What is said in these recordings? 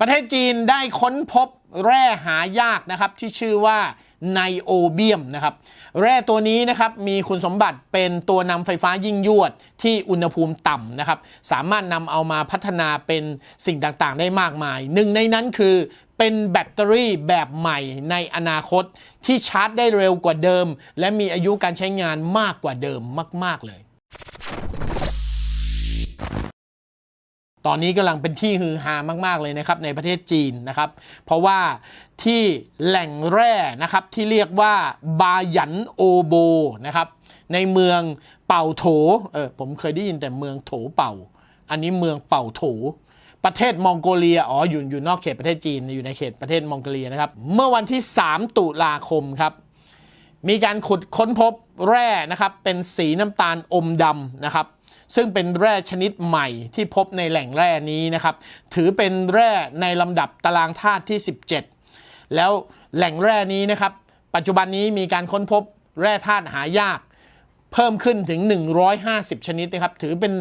ประเทศจีนได้ค้นพบแร่หายากนะครับที่ชื่อว่าไนโอเบียมนะครับแร่ตัวนี้นะครับมีคุณสมบัติเป็นตัวนำไฟฟ้ายิ่งยวดที่อุณหภูมิต่ำนะครับสามารถนำเอามาพัฒนาเป็นสิ่งต่างๆ ได้มากมาย หนึ่งในนั้นคือเป็นแบตเตอรี่แบบใหม่ในอนาคตที่ชาร์จได้เร็วกว่าเดิม และมีอายุการใช้งานมากกว่าเดิมมาก ๆเลย ตอนนี้กำลังเป็นที่ฮือฮามาก ๆ เลยนะครับในประเทศจีนนะครับ เพราะว่าที่แหล่งแร่นะครับที่เรียกว่าบาหยันโอโบนะครับในเมืองเป่าโถเออผมเคยได้ยินแต่เมืองโถเป่า อันนี้เมืองเป่าโถประเทศมองโกเลีย อ๋อ อยู่อยู่นอกเขตประเทศจีน อยู่ในเขตประเทศมองโกเลียนะครับ เมื่อวันที่ 3 ตุลาคมครับ มีการขุดค้นพบแร่นะครับ เป็นสีน้ำตาลอมดำนะครับ ซึ่งเป็นแร่ชนิดใหม่ที่พบในแหล่งแร่นี้นะครับ ถือเป็นแร่ในลำดับตารางธาตุที่ 17 แล้วแหล่งแร่นี้นะครับ ปัจจุบันนี้มีการค้นพบแร่ธาตุหายาก เพิ่มขึ้นถึง 150 ชนิดนะครับ ถือเป็น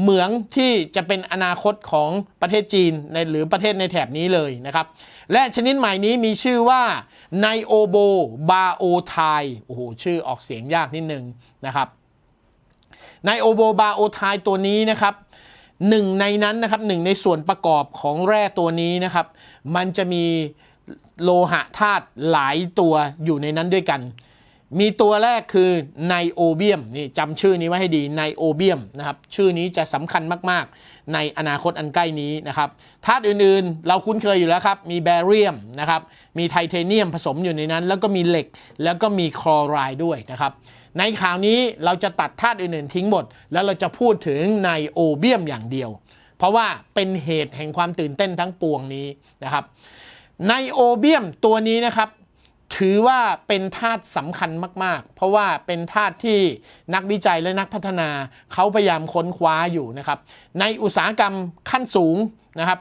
เหมืองที่จะเป็นอนาคตของประเทศจีนในหรือประเทศในแถบนี้เลยนะครับ และชนิดใหม่นี้มีชื่อว่าไนโอโบบาโอไทโอ้โหชื่อออกเสียงยากนิดนึงนะครับ ในโอโบบาโอไทตัวนี้นะครับหนึ่งในนั้นนะครับหนึ่งในส่วนประกอบของแร่ตัวนี้นะครับ มันจะมีโลหะธาตุหลายตัวอยู่ในนั้นด้วยกัน มีตัวแรกคือไนโอเบียมนี่จำชื่อนี้ไว้ให้ดีไนโอเบียมนะครับชื่อนี้จะสำคัญมากๆ ในอนาคตอันใกล้นี้นะครับธาตุอื่นๆ เราคุ้นเคยอยู่แล้วครับ มีแบเรียมนะครับมีไทเทเนียมผสมอยู่ในนั้น แล้วก็มีเหล็กแล้วก็มีคลอไรด์ด้วยนะครับในข่าวนี้เราจะตัดธาตุอื่นๆ ทิ้งหมด แล้วเราจะพูดถึงไนโอเบียมอย่างเดียว เพราะว่าเป็นเหตุแห่งความตื่นเต้นทั้งปวงนี้นะครับไนโอเบียมตัวนี้นะครับ ถือว่าเป็นธาตุสำคัญมาก ๆ เพราะว่าเป็นธาตุที่นักวิจัยและนักพัฒนาเขาพยายามค้นคว้าอยู่นะครับ ในอุตสาหกรรมขั้นสูงนะครับ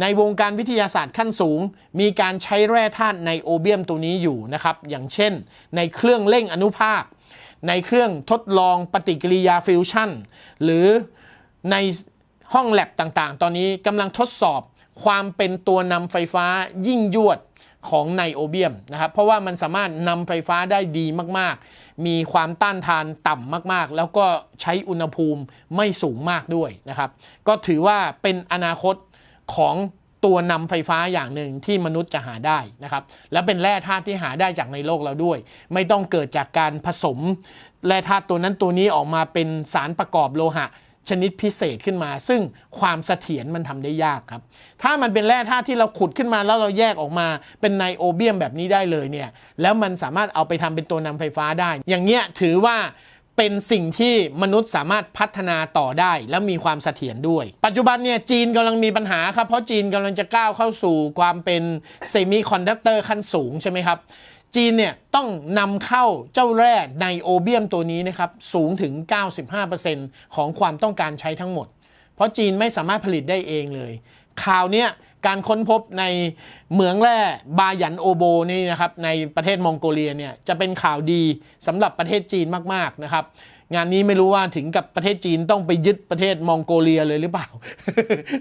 ในวงการวิทยาศาสตร์ขั้นสูง มีการใช้แร่ธาตุไนโอเบียมตัวนี้อยู่นะครับ อย่างเช่น ในเครื่องเร่งอนุภาค ในเครื่องทดลองปฏิกิริยาฟิวชั่น หรือในห้องแลบต่างๆ ตอนนี้กำลังทดสอบความเป็นตัวนำไฟฟ้ายิ่งยวด ของไนโอเบียมนะครับ เพราะว่ามันสามารถนำไฟฟ้าได้ดีมากๆ มีความต้านทานต่ำมากๆ แล้วก็ใช้อุณหภูมิไม่สูงมากด้วยนะครับ ก็ถือว่าเป็นอนาคตของตัวนำไฟฟ้าอย่างหนึ่งที่มนุษย์จะหาได้นะครับ และเป็นแร่ธาตุที่หาได้จากในโลกเราด้วย ไม่ต้องเกิดจากการผสมแร่ธาตุตัวนั้นตัวนี้ออกมาเป็นสารประกอบโลหะ ชนิดพิเศษขึ้นมา ซึ่งความเสถียรมันทำได้ยากครับ ถ้ามันเป็นแร่ธาตุที่เราขุดขึ้นมาแล้วเราแยกออกมาเป็นไนโอเบียมแบบนี้ได้เลยเนี่ยแล้วมันสามารถเอาไปทำเป็นตัวนำไฟฟ้าได้ อย่างเงี้ยถือว่าเป็นสิ่งที่มนุษย์สามารถพัฒนาต่อได้และมีความเสถียรด้วย ปัจจุบันเนี่ยจีนกำลังมีปัญหาครับ เพราะจีนกำลังจะก้าวเข้าสู่ความเป็นเซมิคอนดักเตอร์ขั้นสูงใช่ไหมครับ จีนเนี่ยต้องนำเข้าเจ้าแร่ไนโอเบียมตัวนี้นะครับสูงถึง 95%ของความต้องการใช้ทั้งหมด เพราะจีนไม่สามารถผลิตได้เองเลยข่าวเนี้ยการค้นพบในเหมืองแร่บาหยันโอโบนี่นะครับในประเทศมองโกเลียเนี่ยจะเป็นข่าวดีสำหรับประเทศจีนมากๆนะครับ งานนี้ไม่รู้ว่าถึงกับประเทศจีนต้องไปยึดประเทศมองโกเลียเลยหรือเปล่า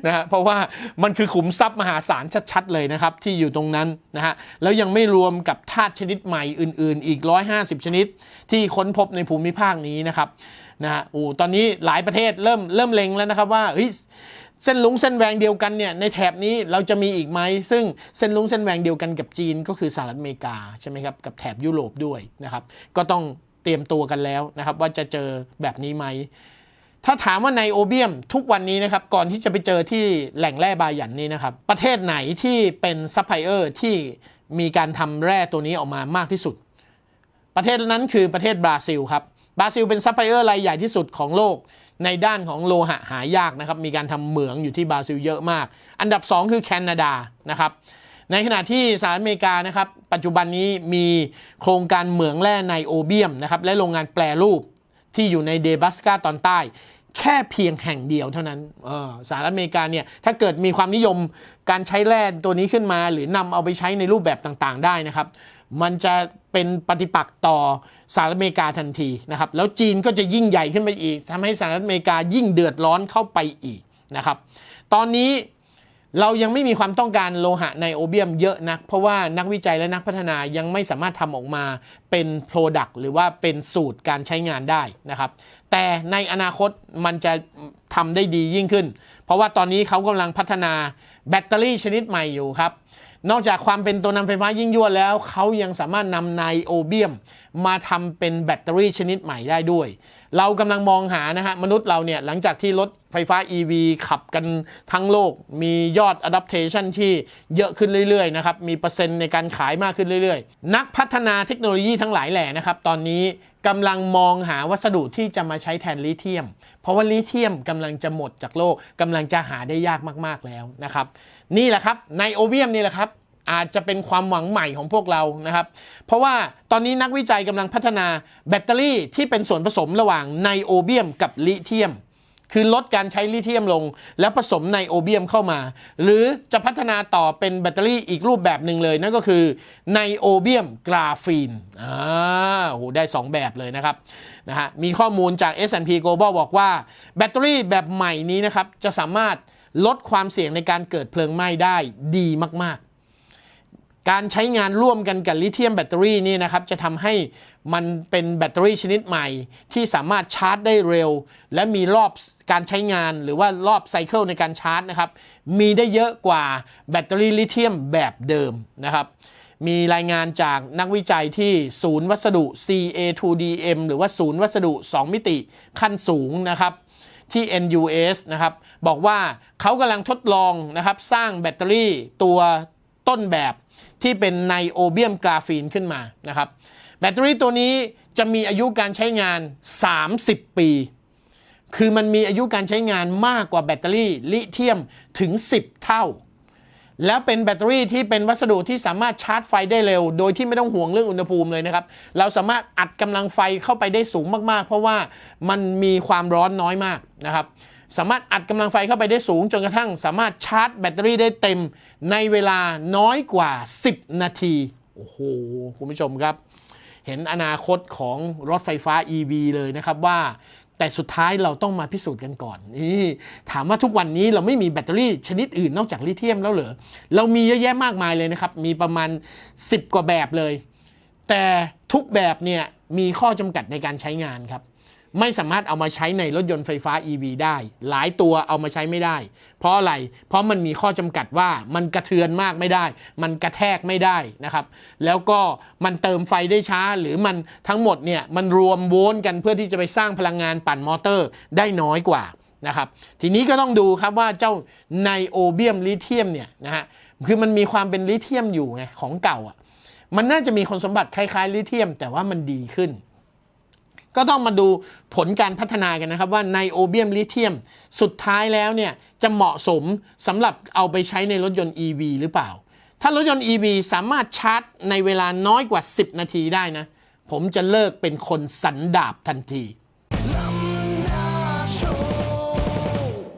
นะฮะเพราะว่ามันคือขุมทรัพย์มหาศาลชัดๆเลยนะครับ ที่อยู่ตรงนั้นนะฮะแล้วยังไม่รวมกับธาตุชนิดใหม่อื่นๆ อีก 150 ชนิด ที่ค้นพบในภูมิภาคนี้นะครับนะฮะโอ้ตอนนี้หลายประเทศเริ่มเริ่มเล็งแล้วนะครับว่าเฮ้ยเส้นลุงเส้นแหวงเดียวกันเนี่ยในแถบนี้เราจะมีอีกไหมซึ่งเส้นลุงเส้นแหวงเดียวกันกับจีนก็คือสหรัฐอเมริกาใช่ไหมครับกับแถบยุโรปด้วยนะครับก็ต้อง เตรียมตัวกันแล้วนะครับ ว่าจะเจอแบบนี้ไหม ถ้าถามว่าในโอเบียมทุกวันนี้นะครับ ก่อนที่จะไปเจอที่แหล่งแร่บาหยันนี้นะครับ ประเทศไหนที่เป็นซัพพลายเออร์ที่มีการทำแร่ตัวนี้ออกมามากที่สุด ประเทศนั้นคือประเทศบราซิลครับบราซิลเป็นซัพพลายเออร์รายใหญ่ที่สุดของโลกในด้านของโลหะหายากนะครับ มีการทำเหมืองอยู่ที่บราซิลเยอะมาก อันดับ 2 คือแคนาดานะครับ ในขณะที่สหรัฐอเมริกานะครับ ปัจจุบันนี้มีโครงการเหมืองแร่ไนโอเบียมนะครับ และโรงงานแปรรูปที่อยู่ในเดบัสกาตอนใต้แค่เพียงแห่งเดียวเท่านั้นออสหรัฐอเมริกาเนี่ย ถ้าเกิดมีความนิยมการใช้แร่ตัวนี้ขึ้นมา หรือนำเอาไปใช้ในรูปแบบต่างๆ ได้นะครับ มันจะเป็นปฏิปักษ์ต่อสหรัฐอเมริกาทันทีนะครับ แล้วจีนก็จะยิ่งใหญ่ขึ้นไปอีกทำให้สหรัฐอเมริกายิ่งเดือดร้อนเข้าไปอีกนะครับ ตอนนี้ เรายังไม่มีความต้องการโลหะไนโอเบียมเยอะนัก เพราะว่านักวิจัยและนักพัฒนายังไม่สามารถทำออกมาเป็น Product หรือว่าเป็นสูตรการใช้งานได้นะครับ แต่ในอนาคตมันจะทำได้ดียิ่งขึ้น เพราะว่าตอนนี้เขากำลังพัฒนาแบตเตอรี่ชนิดใหม่อยู่ครับ นอกจากความเป็นตัวนำไฟฟ้ายิ่งยวดแล้ว เขายังสามารถนำไนโอเบียมมาทำเป็นแบตเตอรี่ชนิดใหม่ได้ด้วย เรากำลังมองหานะฮะมนุษย์เราเนี่ยหลังจากที่รถไฟฟ้า EV ขับกันทั้งโลก มียอด adaptation ที่เยอะขึ้นเรื่อยๆนะครับ มีเปอร์เซ็นต์ในการขายมากขึ้นเรื่อยๆ นักพัฒนาเทคโนโลยีทั้งหลายแหล่นะครับ ตอนนี้กำลังมองหาวัสดุที่จะมาใช้แทนลิเธียม เพราะว่าลิเธียมกำลังจะหมดจากโลกกำลังจะหาได้ยากมากๆแล้วนะครับ นี่แหละครับไนโอเบียมนี่แหละครับ อาจจะเป็นความหวังใหม่ของพวกเรานะครับ เพราะว่าตอนนี้นักวิจัยกำลังพัฒนาแบตเตอรี่ที่เป็นส่วนผสมระหว่างไนโอเบียมกับลิเธียม คือลดการใช้ลิเธียมลง แล้วผสมไนโอเบียมเข้ามา หรือจะพัฒนาต่อเป็นแบตเตอรี่อีกรูปแบบหนึ่งเลย นั่นก็คือไนโอเบียมกราฟีนอ่าโหได้ 2 แบบเลยนะครับนะฮะมีข้อมูลจาก S&P Global บอกว่า แบตเตอรี่แบบใหม่นี้นะครับจะสามารถลดความเสี่ยงในการเกิดเพลิงไหม้ได้ดีมากๆ การใช้งานร่วมกันกับลิเธียมแบตเตอรี่นี่นะครับจะทำให้มันเป็นแบตเตอรี่ชนิดใหม่ ที่สามารถชาร์จได้เร็ว และมีรอบการใช้งานหรือว่ารอบไซเคิลในการชาร์จนะครับมีได้เยอะกว่าแบตเตอรี่ลิเธียมแบบเดิมนะครับมีรายงานจากนักวิจัยที่ศูนย์วัสดุ CA2DM หรือว่าศูนย์วัสดุ 2 มิติขั้นสูงนะครับที่ NUS นะครับบอกว่าเขากำลังทดลองนะครับสร้างแบตเตอรี่ตัวต้นแบบ ที่เป็นไนโอเบียมกราฟีนขึ้นมานะครับ แบตเตอรี่ตัวนี้จะมีอายุการใช้งาน 30 ปี คือมันมีอายุการใช้งานมากกว่าแบตเตอรี่ลิเธียมถึง 10 เท่า แล้วเป็นแบตเตอรี่ที่เป็นวัสดุที่สามารถชาร์จไฟได้เร็ว โดยที่ไม่ต้องห่วงเรื่องอุณหภูมิเลยนะครับ เราสามารถอัดกำลังไฟเข้าไปได้สูงมากๆ เพราะว่ามันมีความร้อนน้อยมากนะครับ สามารถอัดกำลังไฟเข้าไปได้สูงจนกระทั่ง สามารถชาร์จแบตเตอรี่ได้เต็มในเวลาน้อยกว่า 10 นาที โอ้โห คุณผู้ชมครับ เห็นอนาคตของรถไฟฟ้า EV เลยนะครับว่า แต่สุดท้ายเราต้องมาพิสูจน์กันก่อนนี่ถามว่าทุกวันนี้เราไม่มีแบตเตอรี่ชนิดอื่นนอกจากลิเธียมแล้วเหรอ เรามีเยอะแยะมากมายเลยนะครับ มีประมาณ 10 กว่าแบบเลย แต่ทุกแบบเนี่ยมีข้อจำกัดในการใช้งานครับ ไม่สามารถเอามาใช้ในรถยนต์ไฟฟ้า EV ได้ หลายตัวเอามาใช้ไม่ได้ เพราะอะไร เพราะมันมีข้อจำกัดว่ามันกระเทือนมากไม่ได้ มันกระแทกไม่ได้นะครับ แล้วก็มันเติมไฟได้ช้าหรือมันทั้งหมดเนี่ยมันรวมโวลต์กันเพื่อที่จะไปสร้างพลังงานปั่นมอเตอร์ได้น้อยกว่านะครับ ทีนี้ก็ต้องดูครับว่าเจ้าไนโอเบียมลิเธียมเนี่ยนะฮะ คือมันมีความเป็นลิเธียมอยู่ไงของเก่าอะ มันน่าจะมีคุณสมบัติคล้ายๆลิเธียม แต่ว่ามันดีขึ้น ก็ต้องมาดูผลการพัฒนากันนะครับว่าไนโอเบียมลิเทียม สุดท้ายแล้วเนี่ยจะเหมาะสมสำหรับเอาไปใช้ในรถยนต์ EV หรือเปล่า ถ้ารถยนต์ EV สามารถชาร์จในเวลาน้อยกว่า 10 นาทีได้นะ ผมจะเลิกเป็นคนสันดาบทันที